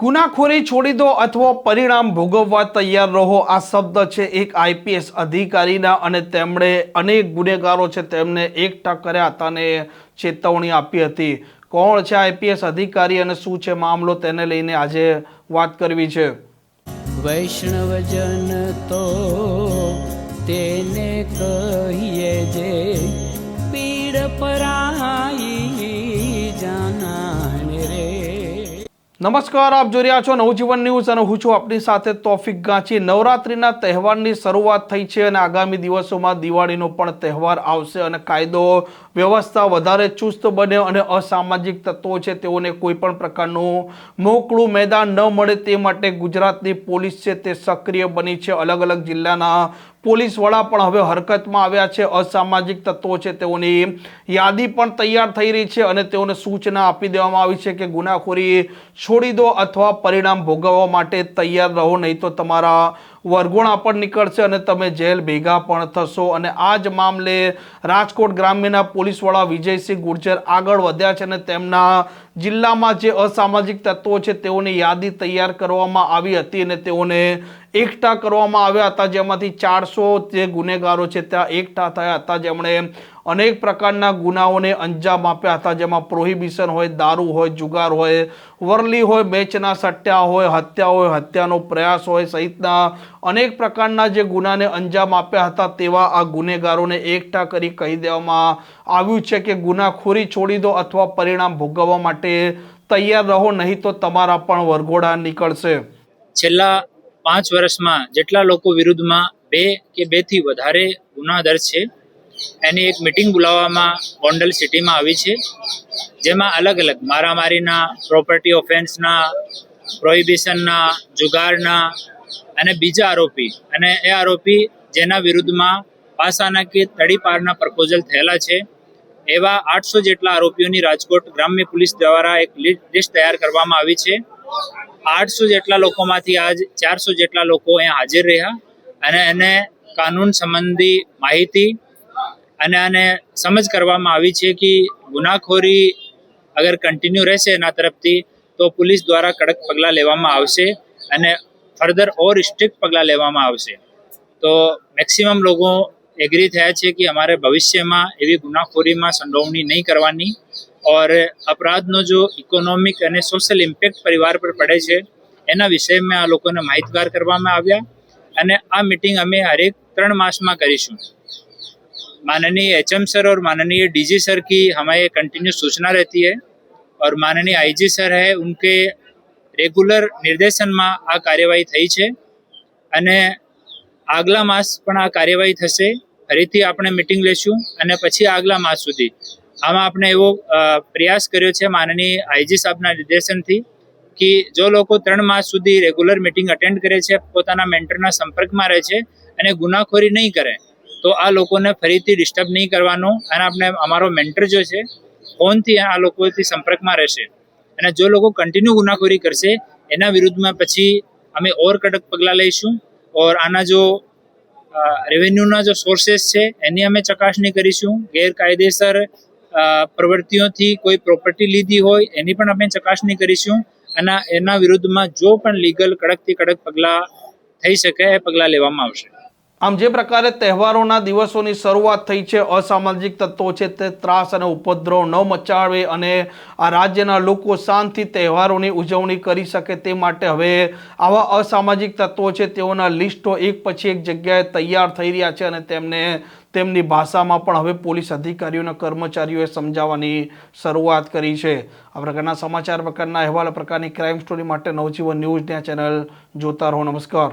ગુનાખોરી છોડી દો અથવા પરિણામ ભોગવવા તૈયાર રહો. આ શબ્દ છે એક આઈપીએસ અધિકારીના અને તેમણે અનેક ગુનેગારો છે તેમને એકઠા કર્યા હતા અને ચેતવણી આપી હતી. કોણ છે આઈપીએસ અધિકારી અને શું છે મામલો તેને લઈને આજે વાત કરવી છે. વૈષ્ણવજન તો તેને કહીએ જે નમસ્કાર, આપ જોઈ રહ્યા છો નવજીવન ન્યૂઝ અને હું છું આપની સાથે તોફિક ગાંચી. નવરાત્રિના તહેવારની શરૂઆત થઈ છે અને આગામી દિવસોમાં દિવાળીનો પણ તહેવાર આવશે અને કાયદો વ્યવસ્થા વધારે ચુસ્ત બને અને અસામાજિક તત્વો છે તેઓને કોઈ પણ પ્રકારનું મોકળું મેદાન ન મળે તે માટે ગુજરાતની પોલીસ છે તે સક્રિય બની છે. અલગ અલગ જિલ્લાના પોલીસ વડા પણ હવે હરકતમાં આવ્યા છે. અસામાજિક તત્વો છે, તેઓની યાદી પણ તૈયાર થઈ રહી છે અને તેઓને સૂચના આપી દેવામાં આવી છે કે ગુનાખોરી છોડી દો અથવા પરિણામ ભોગવવા માટે તૈયાર રહો, નહીં તો તમારા વરગોણા પણ નીકળશે અને તમે જેલ ભેગા પણ થશો. અને આ જ મામલે રાજકોટ ગ્રામ્યના પોલીસ વડા વિજયસિંહ ગુર્જર આગળ વધ્યા છે અને તેમના જિલ્લામાં જે અસામાજિક તત્વો છે, તેઓની યાદી તૈયાર કરવામાં આવી હતી અને તેઓને એકઠા કરવામાં આવ્યા હતા, જેમાંથી ચારસો જે ગુનેગારો છે ત્યાં એકઠા થયા હતા. જેમણે અનેક પ્રકારના ગુનાઓને અંજામ આપ્યા હતા, જેમાં પ્રોહિબિશન હોય, દારૂ હોય, જુગાર હોય, વરલી હોય, મેચના સટ્ટા હોય, હત્યા હોય, હત્યાનો પ્રયાસ હોય સહિતના અનેક પ્રકારના જે ગુનાને અંજામ આપ્યા હતા, તેવા આ ગુનેગારોને એકઠા કરી કહી દેવામાં આવ્યું છે કે ગુનાખોરી છોડી દો અથવા પરિણામ ભોગવવા માટે તૈયાર રહો, નહીં તો તમારા પણ વરઘોડા નીકળશે. છેલ્લા પાંચ વર્ષમાં જેટલા લોકો વિરુદ્ધમાં બે કે બેથી વધારે ગુના દર છે, એની એક મિટિંગ બોલાવવામાં ગોંડલ સિટીમાં આવી છે, જેમાં અલગ અલગ મારામારીના પ્રોપર્ટી ઓફેન્સના પ્રોહિબિશનના જુગારના અને બીજા આરોપી. અને એ આરોપી જેના વિરુદ્ધમાં પાસાના કે તડીપારના પ્રપોઝલ થયેલા છે, એવા આઠસો જેટલા આરોપીઓની રાજકોટ ગ્રામ્ય પોલીસ દ્વારા એક લિસ્ટ તૈયાર કરવામાં આવી છે. આઠસો જેટલા લોકોમાંથી આજ ચારસો જેટલા લોકો અહીંયા હાજર રહ્યા અને એને કાનૂન સંબંધી માહિતી અને આને સમજ કરવામાં આવી છે કે ગુનાખોરી અગર કન્ટિન્યુ રહેશે એના તરફથી, તો પોલીસ દ્વારા કડક પગલાં લેવામાં આવશે અને ફર્ધર ઓર સ્ટ્રિક્ટ પગલાં લેવામાં આવશે. તો મેક્સિમમ લોકો એગ્રી થયા છે કે અમારે ભવિષ્યમાં એવી ગુનાખોરીમાં સંડોવણી નહીં કરવાની. और અપરાધનો જો ઇકોનોમિક અને સોશિયલ ઇમ્પેક્ટ પરિવાર પર પડે છે એના વિશે મેં આ લોકોને માહિતગાર કરવામાં આવ્યા અને આ મિટિંગ અમે હરેક ત્રણ માસમાં કરીશું माननीय एच સર ઓર માનનીય ડીજી સર કી हमारे કન્ટિન્યુ સૂચના રહેતી है और માનનીય આઈજી સર है, उनके રેગ્યુલર નિર્દેશનમાં આ કાર્યવાહી થઈ છે અને આગલા માસ પણ આ કાર્યવાહી થશે ફરીથી આપણે મિટિંગ લેશું અને પછી આગલા માસ સુધી આમાં આપણે એવો પ્રયાસ કર્યો છે માનનીય આઈજી સાહેબના નિર્દેશનથી કે જો લોકો ત્રણ માસ સુધી રેગ્યુલર મિટિંગ અટેન્ડ કરે છે, પોતાના મેન્ટરના સંપર્કમાં રહે છે અને ગુનાખોરી નહીં કરે, તો આ લોકોને ફરીથી ડિસ્ટર્બ નહીં કરવાનો. અને આપણે, અમારો મેન્ટર જો છે, ફોનથી આ લોકોથી સંપર્કમાં રહેશે. અને જો લોકો કન્ટિન્યુ ગુનાખોરી કરશે, એના વિરુદ્ધમાં પછી અમે ઓર કડક પગલાં લઈશું. ઓર આના જો રેવન્યુના જો સોર્સેસ છે, એની અમે ચકાસણી કરીશું. ગેરકાયદેસર પ્રવૃત્તિઓથી કોઈ પ્રોપર્ટી લીધી હોય, એની પણ અમે ચકાસણી કરીશું. અને એના વિરુદ્ધમાં જો પણ લીગલ કડકથી કડક પગલાં થઈ શકે, એ પગલાં લેવામાં આવશે. આમ જે પ્રકારે તહેવારોના દિવસોની શરૂઆત થઈ છે, અસામાજિક તત્વો છે, તે ત્રાસ અને ઉપદ્રવ ન મચાવે અને આ રાજ્યના લોકો શાંતિ તહેવારોની ઉજવણી કરી શકે તે માટે હવે આવા અસામાજિક તત્વો છે, તેઓના લિસ્ટો એક પછી એક જગ્યાએ તૈયાર થઈ રહ્યા છે અને તેમને તેમની ભાષામાં પણ હવે પોલીસ અધિકારીઓના કર્મચારીઓએ સમજાવવાની શરૂઆત કરી છે. આ પ્રકારના સમાચાર પ્રકારના અહેવાલ પ્રકારની ક્રાઇમ સ્ટોરી માટે નવજીવન ન્યૂઝની આ ચેનલ જોતા રહો. નમસ્કાર.